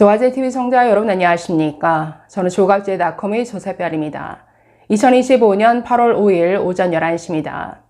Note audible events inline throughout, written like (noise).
조화제TV 청자 여러분 안녕하십니까? 저는 조갑제닷컴의 조세별입니다. 2025년 8월 5일 오전 11시입니다.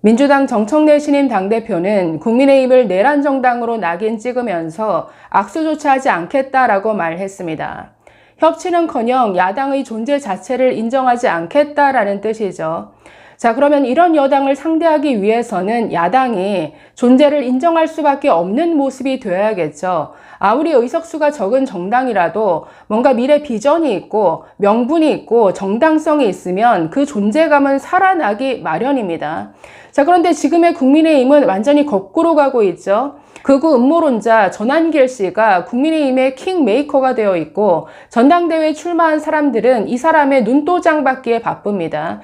민주당 정청래 신임 당대표는 국민의힘을 내란 정당으로 낙인 찍으면서 악수조차 하지 않겠다라고 말했습니다. 협치는커녕 야당의 존재 자체를 인정하지 않겠다라는 뜻이죠. 자, 그러면 이런 여당을 상대하기 위해서는 야당이 존재를 인정할 수밖에 없는 모습이 되어야겠죠. 아무리 의석수가 적은 정당이라도 뭔가 미래 비전이 있고 명분이 있고 정당성이 있으면 그 존재감은 살아나기 마련입니다. 자, 그런데 지금의 국민의힘은 완전히 거꾸로 가고 있죠. 극우 음모론자 전한길 씨가 국민의힘의 킹메이커가 되어 있고 전당대회 출마한 사람들은 이 사람의 눈도장 받기에 바쁩니다.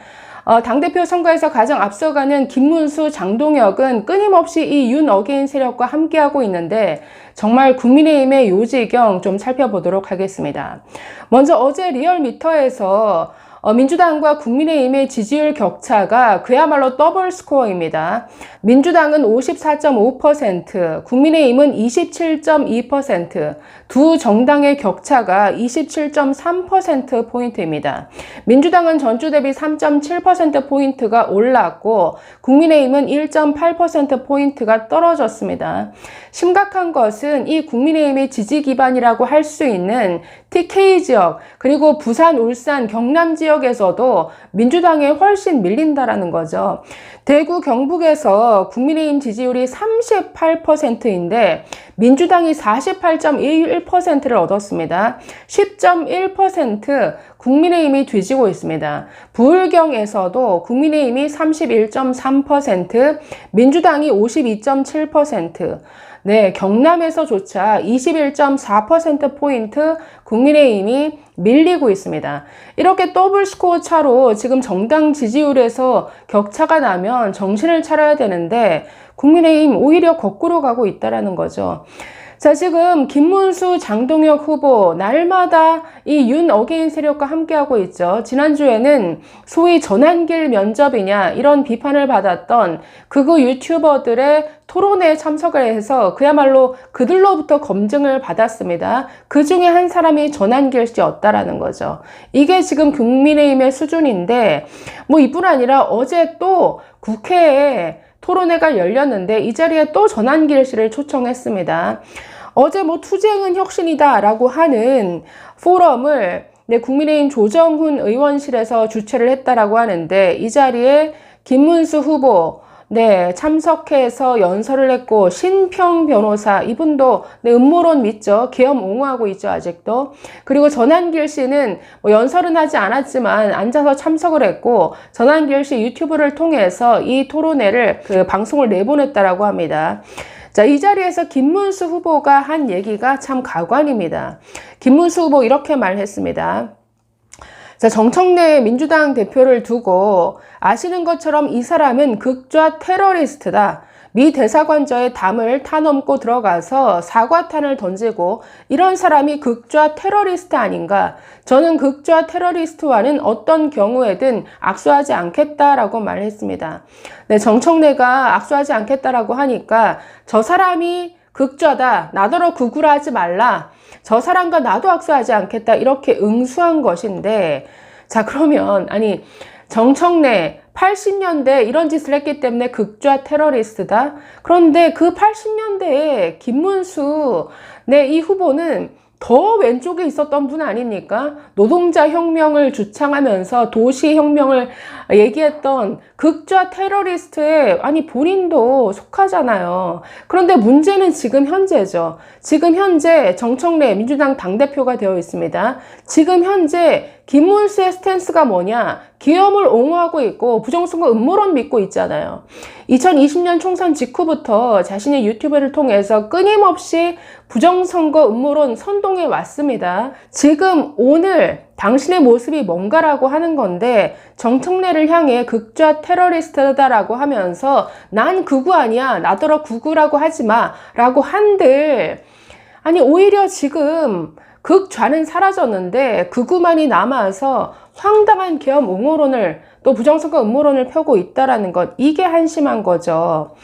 어, 당대표 선거에서 가장 앞서가는 김문수, 장동혁은 끊임없이 이 윤 어게인 세력과 함께하고 있는데 정말 국민의힘의 요지경 좀 살펴보도록 하겠습니다. 먼저 어제 리얼미터에서 어, 민주당과 국민의힘의 지지율 격차가 그야말로 더블 스코어입니다. 민주당은 54.5%, 국민의힘은 27.2%, 두 정당의 격차가 27.3%포인트입니다. 민주당은 전주 대비 3.7%포인트가 올랐고, 국민의힘은 1.8%포인트가 떨어졌습니다. 심각한 것은 이 국민의힘의 지지 기반이라고 할 수 있는 TK 지역, 그리고 부산, 울산, 경남 지역 에서도 민주당에 훨씬 밀린다라는 거죠. 대구, 경북에서 국민의힘 지지율이 38%인데 민주당이 48.11%를 얻었습니다. 10.1% 국민의힘이 뒤지고 있습니다. 부울경에서도 국민의힘이 31.3%, 민주당이 52.7%, 네, 경남에서조차 21.4%포인트 국민의힘이 밀리고 있습니다. 이렇게 더블 스코어 차로 지금 정당 지지율에서 격차가 나면 정신을 차려야 되는데 국민의힘 오히려 거꾸로 가고 있다라는 거죠. 자, 지금 김문수, 장동혁 후보 날마다 이 윤 어게인 세력과 함께하고 있죠. 지난주에는 소위 전환길 면접이냐 이런 비판을 받았던 그거 유튜버들의 토론에 참석을 해서 그야말로 그들로부터 검증을 받았습니다. 그 중에 한 사람이 전환길 씨였다라는 거죠. 이게 지금 국민의힘의 수준인데 뭐 이뿐 아니라 어제 또 국회에 토론회가 열렸는데 이 자리에 또 전환길 씨를 초청했습니다. 어제 뭐 투쟁은 혁신이다라고 하는 포럼을 네, 국민의힘 조정훈 의원실에서 주최를 했다라고 하는데 이 자리에 김문수 후보 네, 참석해서 연설을 했고 신평 변호사 이분도 네, 음모론 믿죠. 계엄 옹호하고 있죠, 아직도. 그리고 전한길 씨는 뭐 연설은 하지 않았지만 앉아서 참석을 했고 전한길 씨 유튜브를 통해서 이 토론회를 그 방송을 내보냈다라고 합니다. 자, 이 자리에서 김문수 후보가 한 얘기가 참 가관입니다. 김문수 후보 이렇게 말했습니다. 자, 정청래 민주당 대표를 두고 아시는 것처럼 이 사람은 극좌 테러리스트다. 미 대사관저에 담을 타넘고 들어가서 사과탄을 던지고 이런 사람이 극좌 테러리스트 아닌가? 저는 극좌 테러리스트와는 어떤 경우에든 악수하지 않겠다라고 말했습니다. 네, 정청래가 악수하지 않겠다라고 하니까 저 사람이 극좌다. 나더러 구구라하지 말라. 저 사람과 나도 악수하지 않겠다. 이렇게 응수한 것인데, 자, 그러면, 아니, 정청래 80년대 이런 짓을 했기 때문에 극좌 테러리스트다. 그런데 그 80년대에 김문수, 네, 이 후보는 더 왼쪽에 있었던 분 아닙니까? 노동자 혁명을 주창하면서 도시 혁명을 얘기했던 극좌 테러리스트에 아니 본인도 속하잖아요. 그런데 문제는 지금 현재죠. 지금 현재 정청래 민주당 당대표가 되어 있습니다. 지금 현재 김문수의 스탠스가 뭐냐? 기염을 옹호하고 있고 부정선거 음모론 믿고 있잖아요. 2020년 총선 직후부터 자신의 유튜브를 통해서 끊임없이 부정선거 음모론 선동해 왔습니다. 지금 오늘 당신의 모습이 뭔가라고 하는 건데 정청래를 향해 극좌 테러리스트다라고 하면서 난 극우 아니야 나더러 극우라고 하지 마 라고 한들 아니 오히려 지금 극좌는 사라졌는데 극우만이 남아서 황당한 계엄 옹호론을 또 부정선거 음모론을 펴고 있다라는 것 이게 한심한 거죠.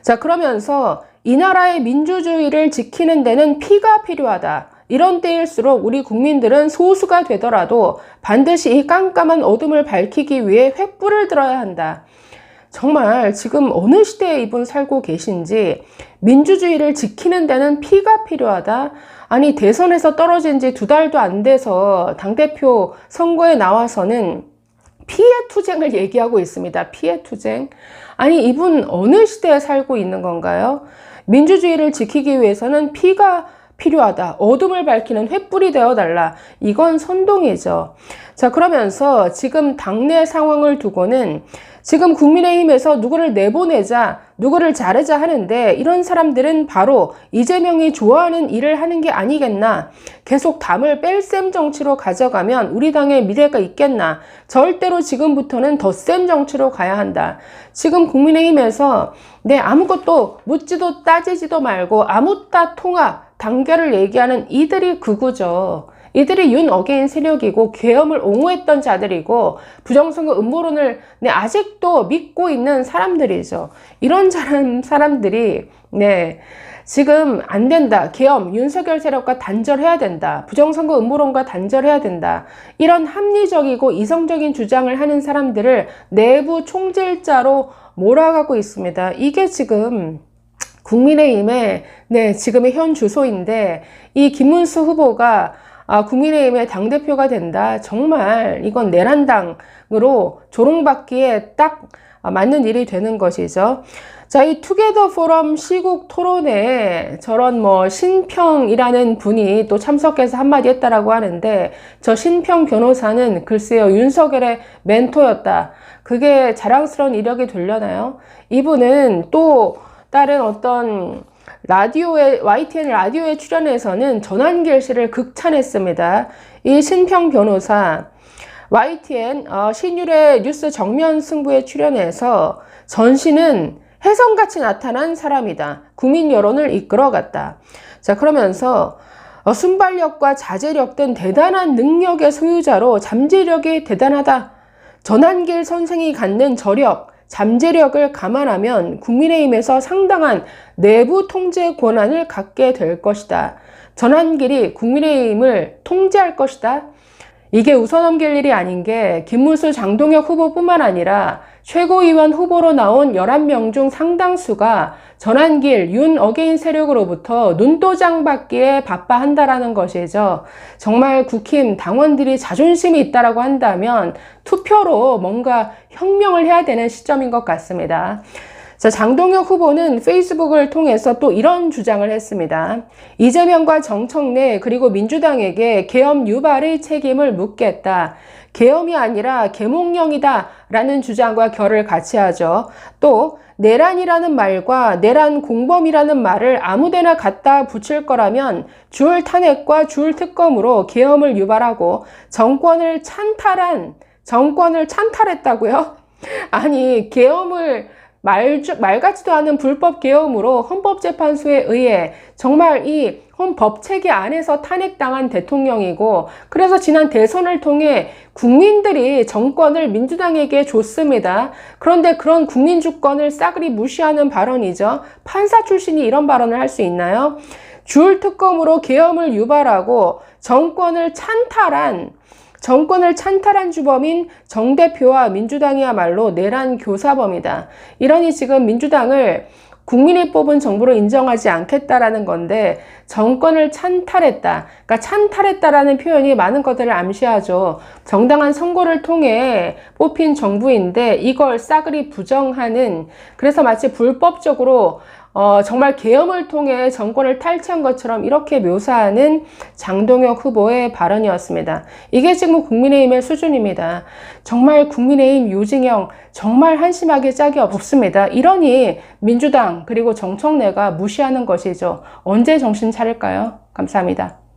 자 그러면서 이 나라의 민주주의를 지키는 데는 피가 필요하다. 이런 때일수록 우리 국민들은 소수가 되더라도 반드시 이 깜깜한 어둠을 밝히기 위해 횃불을 들어야 한다. 정말 지금 어느 시대에 이분 살고 계신지 민주주의를 지키는 데는 피가 필요하다. 아니 대선에서 떨어진 지 두 달도 안 돼서 당대표 선거에 나와서는 피해 투쟁을 얘기하고 있습니다. 피해 투쟁. 아니 이분 어느 시대에 살고 있는 건가요? 민주주의를 지키기 위해서는 피가 필요하다. 어둠을 밝히는 횃불이 되어 달라. 이건 선동이죠. 자, 그러면서 지금 당내 상황을 두고는 지금 국민의힘에서 누구를 내보내자, 누구를 자르자 하는데 이런 사람들은 바로 이재명이 좋아하는 일을 하는 게 아니겠나. 계속 담을 뺄셈 정치로 가져가면 우리 당의 미래가 있겠나. 절대로 지금부터는 덧셈 정치로 가야 한다. 지금 국민의힘에서 네, 아무것도 묻지도 따지지도 말고 아무 따 통합, 단결을 얘기하는 이들이 극우죠. 이들이 윤 어게인 세력이고 계엄을 옹호했던 자들이고 부정선거 음모론을 네, 아직도 믿고 있는 사람들이죠. 이런 사람, 사람들이 네, 지금 안 된다. 계엄, 윤석열 세력과 단절해야 된다. 부정선거 음모론과 단절해야 된다. 이런 합리적이고 이성적인 주장을 하는 사람들을 내부 총질자로 몰아가고 있습니다. 이게 지금 국민의힘의 네, 지금의 현 주소인데 이 김문수 후보가 아, 국민의힘의 당대표가 된다. 정말 이건 내란당으로 조롱받기에 딱 맞는 일이 되는 것이죠. 자, 이 투게더 포럼 시국 토론에 저런 뭐 신평이라는 분이 또 참석해서 한마디 했다라고 하는데 저 신평 변호사는 글쎄요, 윤석열의 멘토였다. 그게 자랑스러운 이력이 되려나요? 이분은 또 다른 어떤 라디오에 YTN 라디오에 출연해서는 전환길 씨를 극찬했습니다. 이 신평 변호사 YTN 어, 신율의 뉴스 정면 승부에 출연해서 전신은 혜성같이 나타난 사람이다. 국민 여론을 이끌어갔다. 자 그러면서 어, 순발력과 자제력 등 대단한 능력의 소유자로 잠재력이 대단하다. 전환길 선생이 갖는 저력, 잠재력을 감안하면 국민의힘에서 상당한 내부 통제 권한을 갖게 될 것이다. 전환길이 국민의힘을 통제할 것이다. 이게 웃어넘길 일이 아닌 게 김문수 장동혁 후보뿐만 아니라 최고위원 후보로 나온 11명 중 상당수가 전환길 윤 어게인 세력으로부터 눈도장 받기에 바빠한다라는 것이죠. 정말 국힘 당원들이 자존심이 있다라고 한다면 투표로 뭔가 혁명을 해야 되는 시점인 것 같습니다. 자, 장동혁 후보는 페이스북을 통해서 또 이런 주장을 했습니다. 이재명과 정청래 그리고 민주당에게 계엄 유발의 책임을 묻겠다. 계엄이 아니라 계몽령이다 라는 주장과 결을 같이 하죠. 또 내란이라는 말과 내란 공범이라는 말을 아무데나 갖다 붙일 거라면 줄 탄핵과 줄 특검으로 계엄을 유발하고 정권을 찬탈한 정권을 찬탈했다고요? (laughs) 아니 계엄을 말, 말 같지도 않은 불법 계엄으로 헌법재판소에 의해 정말 이 헌법 체계 안에서 탄핵당한 대통령이고 그래서 지난 대선을 통해 국민들이 정권을 민주당에게 줬습니다. 그런데 그런 국민 주권을 싸그리 무시하는 발언이죠. 판사 출신이 이런 발언을 할 수 있나요? 줄 특검으로 계엄을 유발하고 정권을 찬탈한 정권을 찬탈한 주범인 정 대표와 민주당이야말로 내란 교사범이다. 이러니 지금 민주당을 국민이 뽑은 정부로 인정하지 않겠다라는 건데 정권을 찬탈했다. 그러니까 찬탈했다라는 표현이 많은 것들을 암시하죠. 정당한 선거를 통해 뽑힌 정부인데 이걸 싸그리 부정하는 그래서 마치 불법적으로 어, 정말 계엄을 통해 정권을 탈취한 것처럼 이렇게 묘사하는 장동혁 후보의 발언이었습니다. 이게 지금 국민의힘의 수준입니다. 정말 국민의힘 요징형 정말 한심하게 짝이 없습니다. 이러니 민주당 그리고 정청래가 무시하는 것이죠. 언제 정신 차릴까요? 감사합니다.